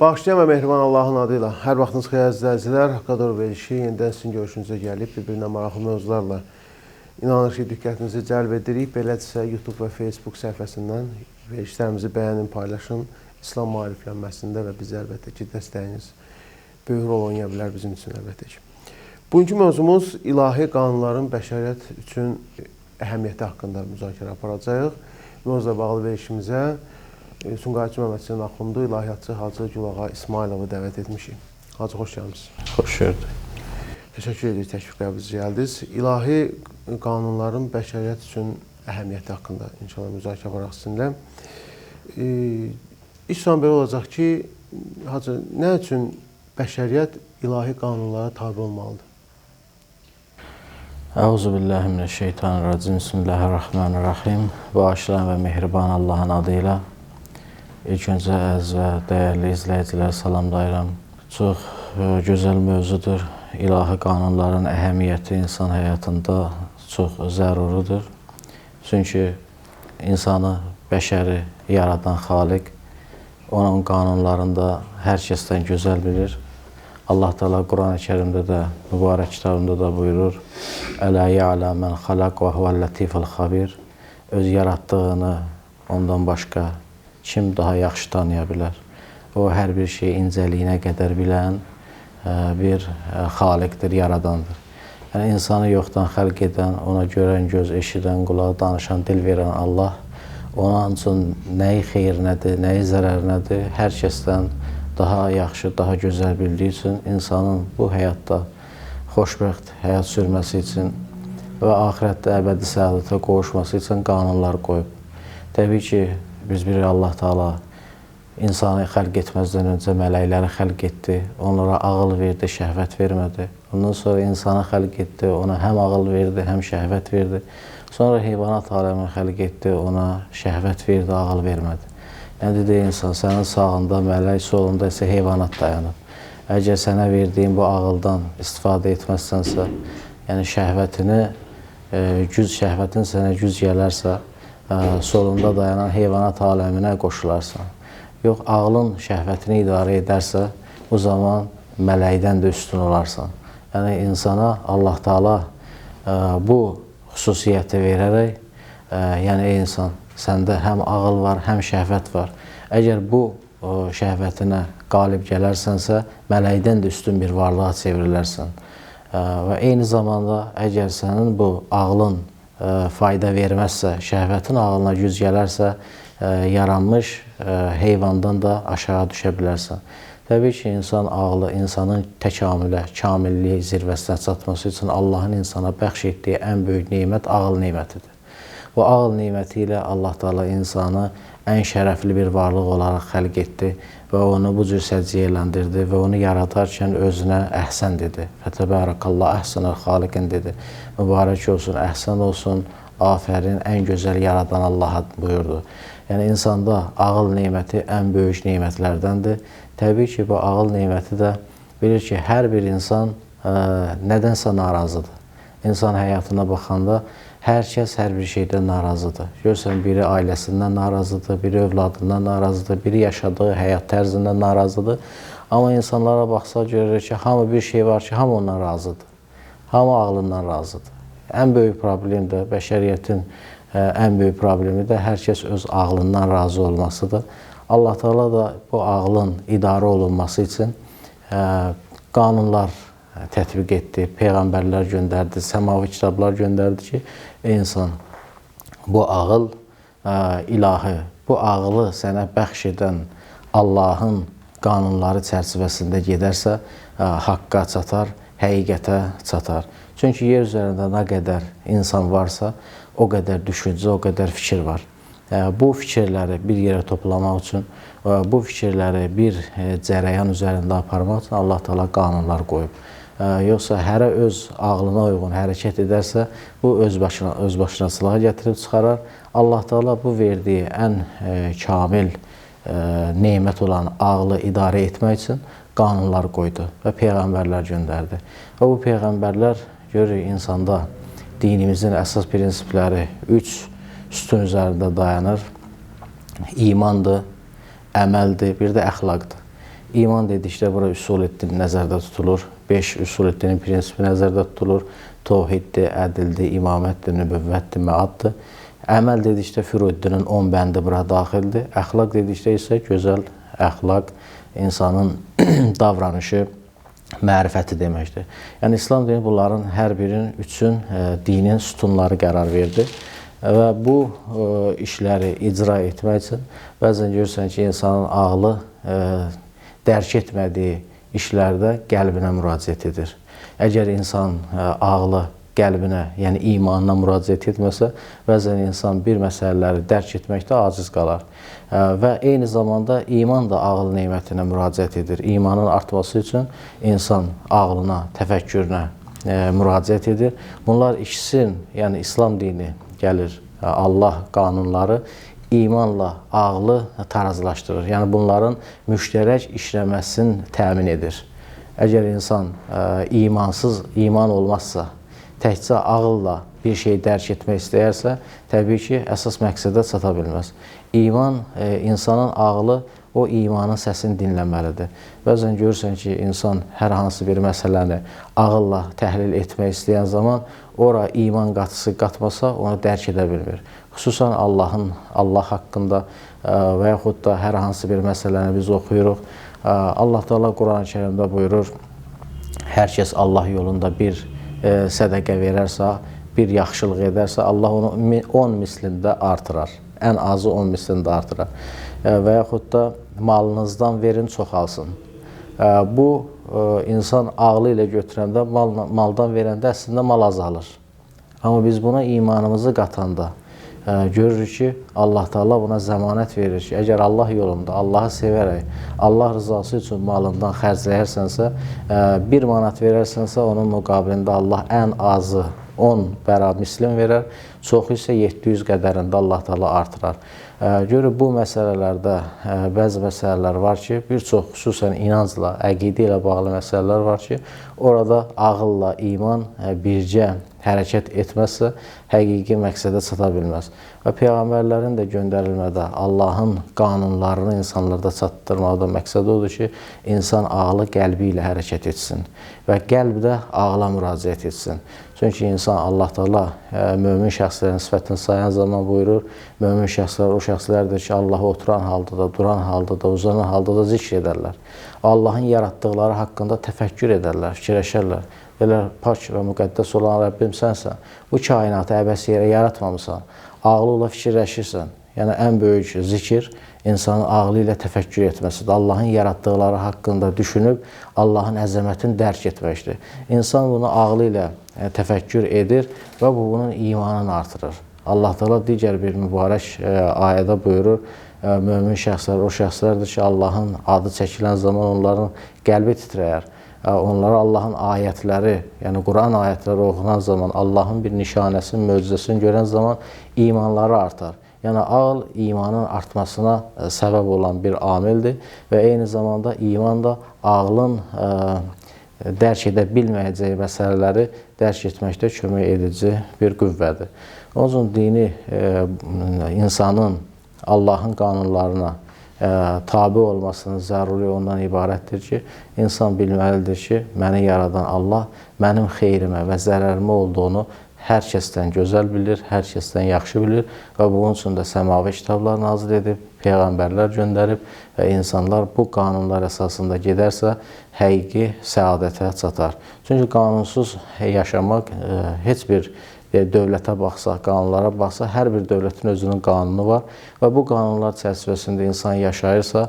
Bağışlayan və mehriban Allahın adı ilə hər vaxtınız xeyir əzizlər. Haqqadar verilişi yenidən sizin görüşünüzə gəlib bir-birinə maraqlı mövzularla inanır ki, diqqətinizi cəlb edirik. Belədirsə YouTube və Facebook səhifəsindən verilişlərimizi bəyənin, paylaşın. İslam maariflənməsində və biz əlbəttə ki, dəstəyiniz böyük rol oynaya bilər bizim üçün əlbəttə ki. Bugünkü mövzumuz ilahi qanunların bəşəriyyət üçün əhəmiyyəti haqqında müzakirə aparacağıq. Mövzula bağlı verilişimizə e, Sumqayıtçı Məmməd Hüseyn Axundu, ilahiyyatçı Hacı Gülağa İsmailovu dəvət etmişik. Hacı, xoş gəlmişsiniz. Xoş gördük. Təşəkkür edirik təşvik qəbulünüzə gəldiniz. İlahi qanunların bəşəriyyət üçün əhəmiyyəti haqqında inşallah müzakirə aparaq sizinlə. E, İlk sual belə olacaq ki, Hacı, nə üçün bəşəriyyət ilahi qanunlara tabe olmalıdır? Əuzu billahi mineşşeytanirracim. Bismillahirrahmanirrahim. Bağışlayan və mehriban Allahın adı ilə ilk öncə əziz və dəyərli izləyicilər salamlayıram. Çox ə, gözəl mövzudur. İlahi qanunların əhəmiyyəti insan həyatında çox zəruridir. Çünki insanı, bəşəri yaradan Xaliq onun qanunlarında hər kəsdən gözəl bilir. Allah Teala Quran-ı Kərimdə də, mübarək kitabında da buyurur: "Ələ ya'lə men xalaq və huvel latiful xabir." Öz yaratdığını ondan başqa kim daha yaxşı tanıya bilər? O hər bir şeyi incəliyinə qədər bilən ə, bir ə, xaliqdir, yaradandır. Yəni insanı yoxdan xəlq edən, ona görən göz, eşidən qulaq, danışan dil verən Allah onun üçün nəyi xeyir nədir, nəyi zərər nədir, hər kəsdən daha yaxşı, daha gözəl bildiyi üçün insanın bu həyatda xoşbəxt həyat sürməsi üçün və axirətdə əbədi səadətə qovuşması üçün qanunlar qoyub. Təbii ki, biz bilirik Allah Taala insanı xəlq etməzdən öncə mələkləri xəlq etdi, onlara ağıl verdi, şəhvət vermədi. Ondan sonra insanı xəlq etdi, ona həm ağıl verdi, həm şəhvət verdi. Sonra heyvanat aləmini xəlq etdi, ona şəhvət verdi, ağıl vermədi. Yəni dedi insan, sənin sağında mələk, solunda isə heyvanat dayanıb. Əgər sənə verdiyim bu ağıldan istifadə etməzsənsə, yəni şəhvətini, e, güc şəhvətin sənə güc gələrsə, e, solunda dayanan heyvanat aləminə qoşularsan. Yox, ağlın şəhvətini idarə edərsə, bu zaman mələkdən də üstün olarsan. Yəni insana Allah Taala bu xüsusiyyəti verərək, yəni ey insan, səndə həm ağıl var, həm şəhvət var. Əgər bu o, şəhvətinə qalib gələrsənsə, mələkdən də üstün bir varlığa çevrilərsən. Və eyni zamanda əgər sənin bu ağlın fayda verməzsə, şəhvətin ağlına güc gələrsə, yaranmış heyvandan da aşağı düşə bilərsən. Təbii ki, insan ağlı insanın təkamülə, kamilliyi zirvəsinə çatması üçün Allahın insana bəxş etdiyi ən böyük nemət ağıl nemətidir. Bu ağıl neməti ilə Allah Taala insanı ən şərəfli bir varlıq olaraq xəlq etdi və onu bu cür səciyyələndirdi və onu yaradarkən özünə əhsən dedi. Fətəbərəkallah əhsənəl xaliqin dedi. Mübarək olsun, əhsən olsun, afərin, ən gözəl yaradan Allaha buyurdu. Yəni insanda ağıl neməti ən böyük nemətlərdəndir. Təbii ki, bu ağıl neməti də bilir ki, hər bir insan ə, nədənsə narazıdır. İnsan həyatına baxanda Hər kəs hər bir şeydən narazıdır. Görürsən, biri ailəsindən narazıdır, biri övladından narazıdır, biri yaşadığı həyat tərzindən narazıdır. Amma insanlara baxsa görürük ki, hamı bir şey var ki, hamı ondan razıdır. Hamı ağlından razıdır. Ən böyük problem də bəşəriyyətin ə, ən böyük problemi də hər kəs öz ağlından razı olmasıdır. Allah Taala da bu ağlın idarə olunması üçün ə, qanunlar tətbiq etdi, peyğəmbərlər göndərdi, səmavi kitablar göndərdi ki, insan bu ağıl ə, ilahi, bu ağılı sənə bəxş edən Allahın qanunları çərçivəsində gedərsə, ə, haqqa çatar, həqiqətə çatar. Çünki yer üzərində nə qədər insan varsa, o qədər düşüncə, o qədər fikir var. Bu fikirləri bir yerə toplamaq üçün, bu fikirləri bir cərəyan üzərində aparmaq üçün Allah Taala qanunlar qoyub yoxsa hərə öz ağlına uyğun hərəkət edərsə, bu öz başına öz başınaçılığa gətirib çıxarar. Allah Taala bu verdiyi ən kamil nemət olan ağlı idarə etmək üçün qanunlar qoydu və peyğəmbərlər göndərdi. Və bu peyğəmbərlər görürük insanda dinimizin əsas prinsipləri 3 sütun üzərində dayanır. İmandır, əməldir, bir də əxlaqdır. İman dedikdə bura üsul-i nəzərdə tutulur. 5 üsul-i prinsipi nəzərdə tutulur. Təvhiddir, ədildir, imamətdir, nübüvvətdir, məaddır. Əməl dedikdə Firuddinin 10 bəndi bura daxildir. Əxlaq dedikdə isə gözəl əxlaq, insanın davranışı, mərifəti deməkdir. Yəni İslam dini bunların hər birinin üçün e, dinin sütunları qərar verdi və bu e, işləri icra etmək üçün bəzən görürsən ki, insanın ağlı e, dərk etmədiyi işlərdə qəlbinə müraciət edir. Əgər insan ə, ağlı qəlbinə, yəni imanına müraciət etməsə, bəzən insan bir məsələləri dərk etməkdə aciz qalar. Ə, və eyni zamanda iman da ağıl nemətinə müraciət edir. İmanın artması üçün insan ağlına, təfəkkürünə ə, müraciət edir. Bunlar ikisinin, yəni İslam dini gəlir, Allah qanunları imanla ağlı tarazlaşdırır. Yəni bunların müştərək işləməsini təmin edir. Əgər insan ə, imansız, iman olmazsa, təkcə ağılla bir şey dərk etmək istəyərsə, təbii ki, əsas məqsədə çata bilməz. İman ə, insanın ağlı o imanın səsini dinləməlidir. Bəzən görürsən ki, insan hər hansı bir məsələni ağılla təhlil etmək istəyən zaman ora iman qatısı qatmasa, onu dərk edə bilmir. Xüsusən Allahın Allah haqqında və yaxud da hər hansı bir məsələni biz oxuyuruq. Allah Teala Quran-Kərimdə buyurur: Hər kəs Allah yolunda bir e, sədaqə verərsə, bir yaxşılıq edərsə, Allah onu 10 mislində artırar. Ən azı 10 mislində artırar. E, və yaxud da malınızdan verin, çoxalsın. E, bu insan ağlı ilə götürəndə, mal, maldan verəndə əslində mal azalır. Amma biz buna imanımızı qatanda, görürük ki, Allah Taala buna zəmanət verir ki, əgər Allah yolunda, Allahı sevərək, Allah rızası üçün malından xərcləyərsənsə, 1 manat verərsənsə, onun müqabilində Allah ən azı 10 bəra mislin verər, çoxu isə 700 qədərində Allah Taala artırar. Görür bu məsələlərdə bəzi məsələlər var ki, bir çox xüsusən inancla, əqidə ilə bağlı məsələlər var ki, orada ağılla iman bircə hərəkət etməzsə, həqiqi məqsədə çata bilməz. Və peyğəmbərlərin də göndərilmədə Allahın qanunlarını insanlarda çatdırmaqda məqsəd odur ki, insan ağlı qəlbi ilə hərəkət etsin və qəlb də ağla müraciət etsin. Çünki insan Allah Taala mömin şəxslərin sifətini sayan zaman buyurur, mömin şəxslər o şəxslərdir ki, Allahı oturan halda da, duran halda da, uzanan halda da zikr edərlər. Allahın yaratdıqları haqqında təfəkkür edərlər, fikirləşərlər. Belə pak və müqəddəs olan Rəbbim sənsən. Bu kainatı əbəs yerə yaratmamısan. Ağlı ilə fikirləşirsən. Yəni ən böyük zikir insanın ağlı ilə təfəkkür etməsidir. Allahın yaratdıqları haqqında düşünüb Allahın əzəmətini dərk etməkdir. İnsan bunu ağlı ilə e, təfəkkür edir və bu bunun imanını artırır. Allah Teala digər bir mübarək e, ayədə buyurur: e, mömin şəxslər o şəxslərdir ki, Allahın adı çəkilən zaman onların qəlbi titrəyər onlara Allahın ayətləri, yəni Quran ayətləri oxunan zaman, Allahın bir nişanəsini, möcüzəsini görən zaman imanları artar. Yəni ağıl imanın artmasına səbəb olan bir amildir və eyni zamanda iman da ağlın dərk edə bilməyəcəyi məsələləri dərk etməkdə kömək edici bir qüvvədir. Onun üçün dini ə, insanın Allahın qanunlarına tabi olmasının zəruri ondan ibarətdir ki, insan bilməlidir ki, məni yaradan Allah mənim xeyrimə və zərərimə olduğunu hər kəsdən gözəl bilir, hər kəsdən yaxşı bilir və bunun üçün də səmavi kitablar nazil edib, peyğəmbərlər göndərib və insanlar bu qanunlar əsasında gedərsə, həqiqi səadətə çatar. Çünki qanunsuz yaşamaq heç bir dövlətə baxsa, qanunlara baxsa, hər bir dövlətin özünün qanunu var və bu qanunlar çərçivəsində insan yaşayırsa,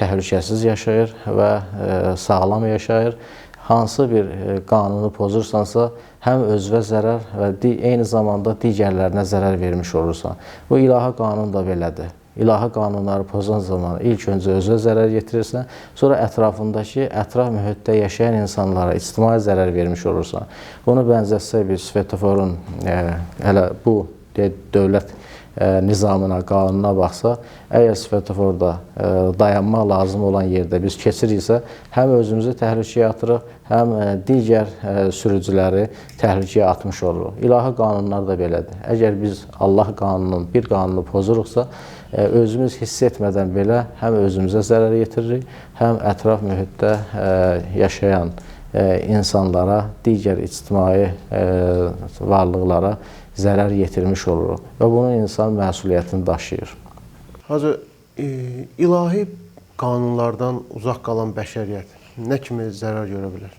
təhlükəsiz yaşayır və sağlam yaşayır. Hansı bir qanunu pozursansa, həm özünə zərər və eyni zamanda digərlərinə zərər vermiş olursan. Bu ilahi qanun da belədir ilahi qanunları pozan zaman ilk öncə özünə zərər yetirirsən, sonra ətrafındakı, ətraf mühitdə yaşayan insanlara ictimai zərər vermiş olursan. Bunu bənzətsə bir svetoforun e, hələ bu dövlət e, nizamına, qanununa baxsa, əgər svetoforda e, dayanmaq lazım olan yerdə biz keçiriksə, həm özümüzü təhlükəyə atırıq, həm e, digər e, sürücüləri təhlükəyə atmış oluruq. İlahi qanunlar da belədir. Əgər biz Allah qanununun bir qanunu pozuruqsa, e, özümüz hiss etmədən belə həm özümüzə zərər yetiririk, həm ətraf mühitdə e, yaşayan e, insanlara, digər ictimai e, varlıqlara zərər yetirmiş oluruq və bunun insan məsuliyyətini daşıyır. Hacı, e, ilahi qanunlardan uzaq qalan bəşəriyyət nə kimi zərər görə bilər?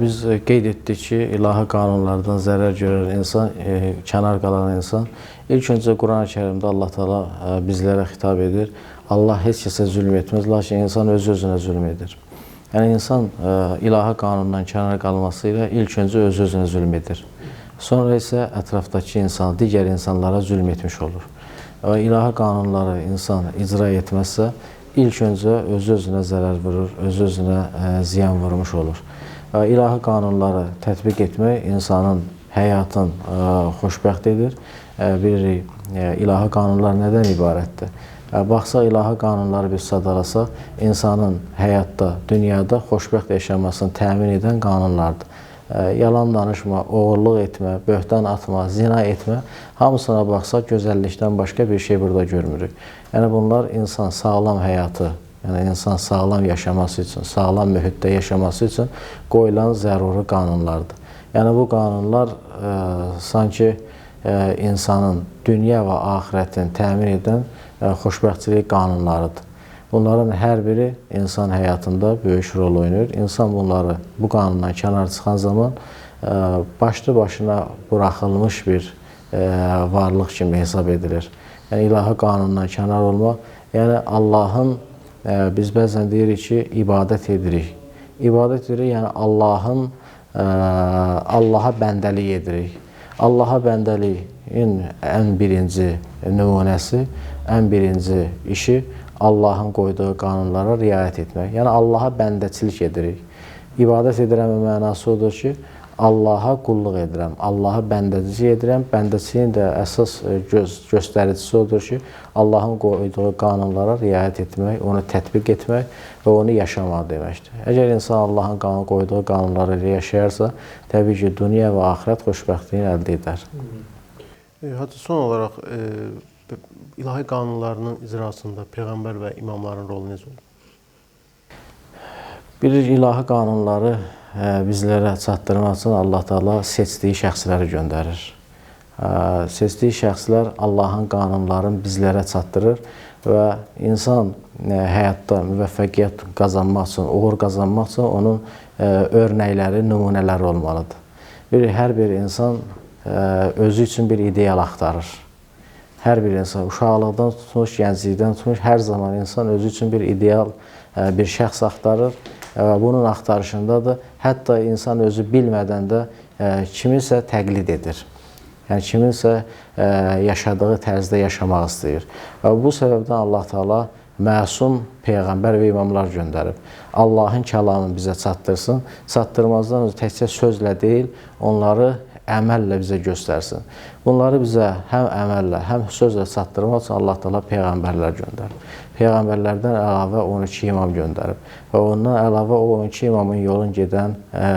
Biz qeyd etdik ki, ilahi qanunlardan zərər görən insan, e, kənar qalan insan ilk öncə Quran-ı Kərimdə Allah Taala e, bizlərə xitab edir. Allah heç kəsə zülm etməz, lakin insan öz özünə zülm edir. Yəni insan e, ilahi qanundan kənar qalması ilə ilk öncə öz özünə zülm edir. Sonra isə ətrafdakı insan, digər insanlara zülm etmiş olur. Və ilahi qanunları insan icra etməzsə, ilk öncə öz özünə zərər vurur, öz özünə e, ziyan vurmuş olur. Və ilahi qanunları tətbiq etmək insanın həyatın ə, xoşbəxt edir. Ə, bilirik, ə, ilahi qanunlar nədən ibarətdir? Baxsaq ilahi qanunları biz sadalasaq, insanın həyatda, dünyada xoşbəxt yaşamasını təmin edən qanunlardır. Yalan danışma, oğurluq etmə, böhtan atma, zina etmə, hamısına baxsaq gözəllikdən başqa bir şey burada görmürük. Yəni bunlar insan sağlam həyatı Yəni insan sağlam yaşaması üçün, sağlam mühitdə yaşaması üçün qoyulan zəruri qanunlardır. Yəni bu qanunlar ə, sanki ə, insanın dünya və axirətini təmin edən xoşbəxtçilik qanunlarıdır. Bunların hər biri insan həyatında böyük rol oynayır. İnsan bunları bu qanundan kənar çıxan zaman ə, başlı başına buraxılmış bir ə, varlıq kimi hesab edilir. Yəni ilahi qanundan kənar olmaq, yəni Allahın biz bəzən deyirik ki, ibadət edirik. İbadət edirik, yəni Allahın Allaha bəndəlik edirik. Allaha bəndəliyin ən birinci nümunəsi, ən birinci işi Allahın qoyduğu qanunlara riayət etmək. Yəni Allaha bəndəçilik edirik. İbadət edirəm mənası odur ki, Allaha qulluq edirəm, Allaha bəndəçilik edirəm. Bəndəçiliyin də əsas göz, göstəricisi odur ki, Allahın qoyduğu qanunlara riayət etmək, onu tətbiq etmək və onu yaşamaq deməkdir. Əgər insan Allahın qanun qoyduğu qanunları ilə yaşayarsa, təbii ki, dünya və axirət xoşbəxtliyini əldə edər. E, Hacı, son olaraq e, ilahi qanunlarının icrasında peyğəmbər və imamların rolu necə olur? Bir ilahi qanunları ə, bizlərə çatdırmaq üçün Allah Taala seçdiyi şəxsləri göndərir. Ə, Seçdiyi şəxslər Allahın qanunlarını bizlərə çatdırır və insan ə, həyatda müvəffəqiyyət qazanmaq üçün, uğur qazanmaq üçün onun örnəkləri, nümunələri olmalıdır. Bir hər bir insan özü üçün bir ideal axtarır. Hər bir insan uşaqlıqdan tutmuş, gənclikdən tutmuş hər zaman insan özü üçün bir ideal ə, bir şəxs axtarır və bunun axtarışında da hətta insan özü bilmədən də ə, kiminsə təqlid edir. Yəni kiminsə yaşadığı tərzdə yaşamaq istəyir. Və bu səbəbdən Allah Taala məsum peyğəmbər və imamlar göndərib. Allahın kəlamını bizə çatdırsın. Çatdırmazdan təkcə sözlə deyil, onları əməllə bizə göstərsin. Bunları bizə həm əməllə, həm sözlə çatdırmaq üçün Allah Taala peyğəmbərlər göndərib. Peyğəmbərlərdən əlavə 12 imam göndərib və ondan əlavə o 12 imamın yolun gedən ə,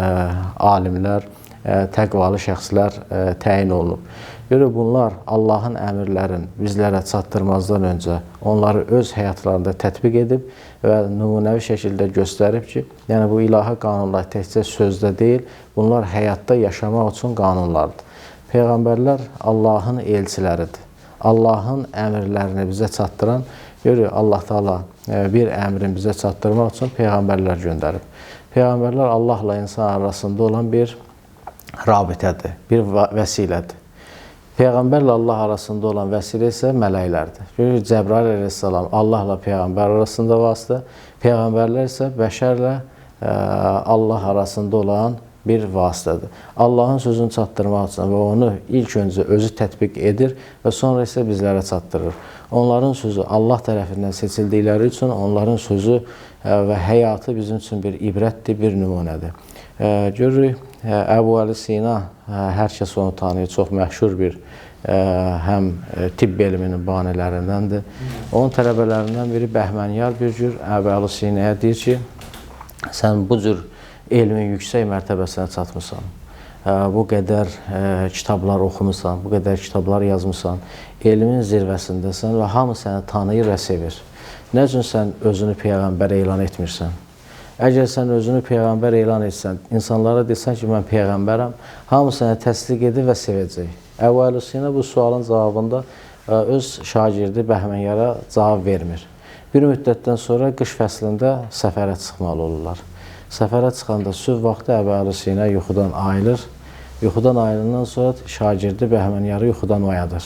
alimlər, təqvalı şəxslər ə, təyin olunub. Görə bunlar Allahın əmrlərini bizlərə çatdırmazdan öncə onları öz həyatlarında tətbiq edib və nümunəvi şəkildə göstərib ki, yəni bu ilahi qanunlar təkcə sözdə deyil, bunlar həyatda yaşamaq üçün qanunlardır. Peyğəmbərlər Allahın elçiləridir. Allahın əmrlərini bizə çatdıran, görür Allah Taala bir əmrin bizə çatdırmaq üçün peyğəmbərlər göndərib. Peyğəmbərlər Allahla insan arasında olan bir rabitədir, bir vəsilədir. Peyğəmbərlə Allah arasında olan vəsilə isə mələklərdir. Görür Cəbrail əleyhissalam Allahla peyğəmbər arasında vasitə, peyğəmbərlər isə bəşərlə ə, Allah arasında olan bir vasitədir. Allahın sözünü çatdırmaq üçün və onu ilk öncə özü tətbiq edir və sonra isə bizlərə çatdırır. Onların sözü Allah tərəfindən seçildikləri üçün onların sözü və həyatı bizim üçün bir ibrətdir, bir nümunədir. Görürük Əbu Əli Sina hər kəs onu tanıyır, çox məşhur bir həm tibb elminin banilərindəndir. Onun tələbələrindən biri Bəhmənyar bir cür Əbu Əli Sinaya deyir ki, sən bu cür elmin yüksək mərtəbəsinə çatmısan. bu qədər ə, kitablar oxumusan, bu qədər kitablar yazmısan, elmin zirvəsindəsən və hamı səni tanıyır və sevir. Nə üçün sən özünü peyğəmbər elan etmirsən? Əgər sən özünü peyğəmbər elan etsən, insanlara desən ki, mən peyğəmbərəm, hamı səni təsdiq edir və sevəcək. Əvvəl Sina bu sualın cavabında ə, öz şagirdi Bəhmənyara cavab vermir. Bir müddətdən sonra qış fəslində səfərə çıxmalı olurlar. Səfərə çıxanda sübh vaxtı Sina yuxudan ayılır. Yuxudan ayılandan sonra şagirdi Bəhmənyarı yuxudan oyadır.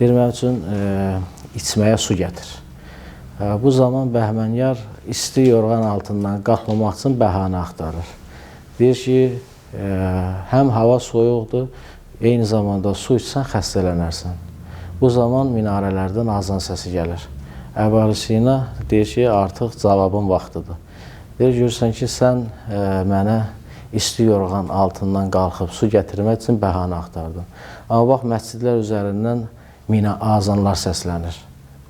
Deyir, mənim üçün e, içməyə su gətir. E, bu zaman Bəhmənyar isti yorğan altından qalxmamaq üçün bəhanə axtarır. Deyir ki, e, həm hava soyuqdur, eyni zamanda su içsən xəstələnərsən. Bu zaman minarələrdən azan səsi gəlir. Əbu Sina deyir ki, artıq cavabın vaxtıdır. Deyir, görürsən ki, sən e, mənə isti yorğan altından qalxıb su gətirmək üçün bəhanə axtardın. Amma bax, məscidlər üzərindən mina azanlar səslənir.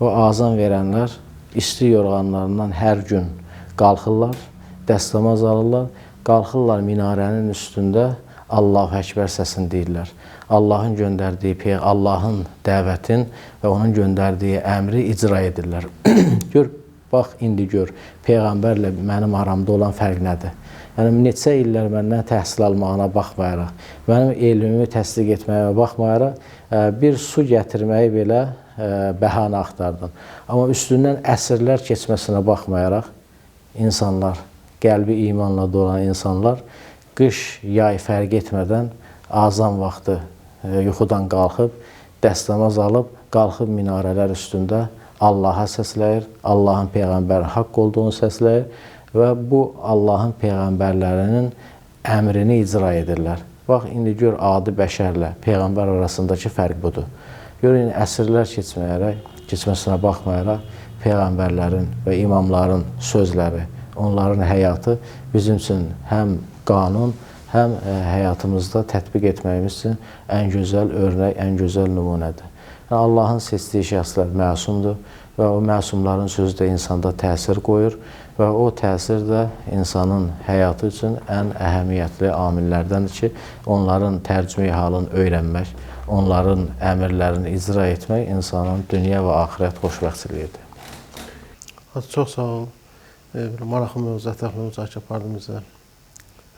O azan verənlər isti yorğanlarından hər gün qalxırlar, dəstəmaz alırlar, qalxırlar minarənin üstündə Allahu Əkbər səsini deyirlər. Allahın göndərdiyi, Allahın dəvətin və onun göndərdiyi əmri icra edirlər. gör, bax, indi gör, Peyğəmbərlə mənim aramda olan fərq nədir? Yəni, neçə illər məndən təhsil almağına baxmayaraq, mənim elmimi təsdiq etməyə baxmayaraq, bir su gətirməyi belə bəhanə axtardım. Amma üstündən əsrlər keçməsinə baxmayaraq, insanlar, qəlbi imanla dolan insanlar, qış, yay fərq etmədən azan vaxtı yuxudan qalxıb, dəstəmaz alıb, qalxıb minarələr üstündə Allaha səsləyir, Allahın Peyğəmbərin haqq olduğunu səsləyir və bu Allahın Peyğəmbərlərinin əmrini icra edirlər. Bax, indi gör adi bəşərlə Peyğəmbər arasındakı fərq budur. Gör, indi əsrlər keçməyərək, keçməsinə baxmayaraq, Peyğəmbərlərin və imamların sözləri, onların həyatı bizim üçün həm qanun, həm həyatımızda tətbiq etməyimiz üçün ən gözəl örnək, ən gözəl nümunədir. Yəni, Allahın seçdiyi şəxslər məsumdur və o məsumların sözü də insanda təsir qoyur və o təsir də insanın həyatı üçün ən əhəmiyyətli amillərdəndir ki, onların tərcümə halını öyrənmək, onların əmrlərini icra etmək insanın dünya və axirət xoşbəxtçiliyidir. Çox sağ olun. E, maraqlı mövzu, ətraflı müzakirə apardığınızda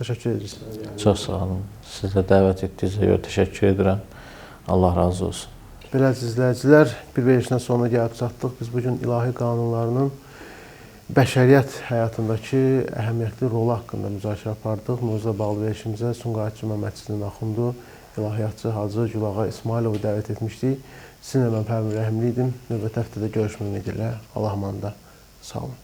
Təşəkkür edirik. Çox sağ olun. Siz də dəvət etdiyinizə görə təşəkkür edirəm. Allah razı olsun. Belə izləyicilər, bir verilişdən sonra gəlib çatdıq. Biz bugün ilahi qanunlarının bəşəriyyət həyatındakı əhəmiyyətli rolu haqqında müzakirə apardıq. Mövzuda bağlı verilişimizə Sumqayıt Cümə Məscidinin axundu, ilahiyyatçı Hacı Gülağa İsmailovu dəvət etmişdik. Sizinlə mən Pərvin Rəhimli idim. Növbəti həftədə görüşmək ümidi ilə. Allah amanında. Sağ olun.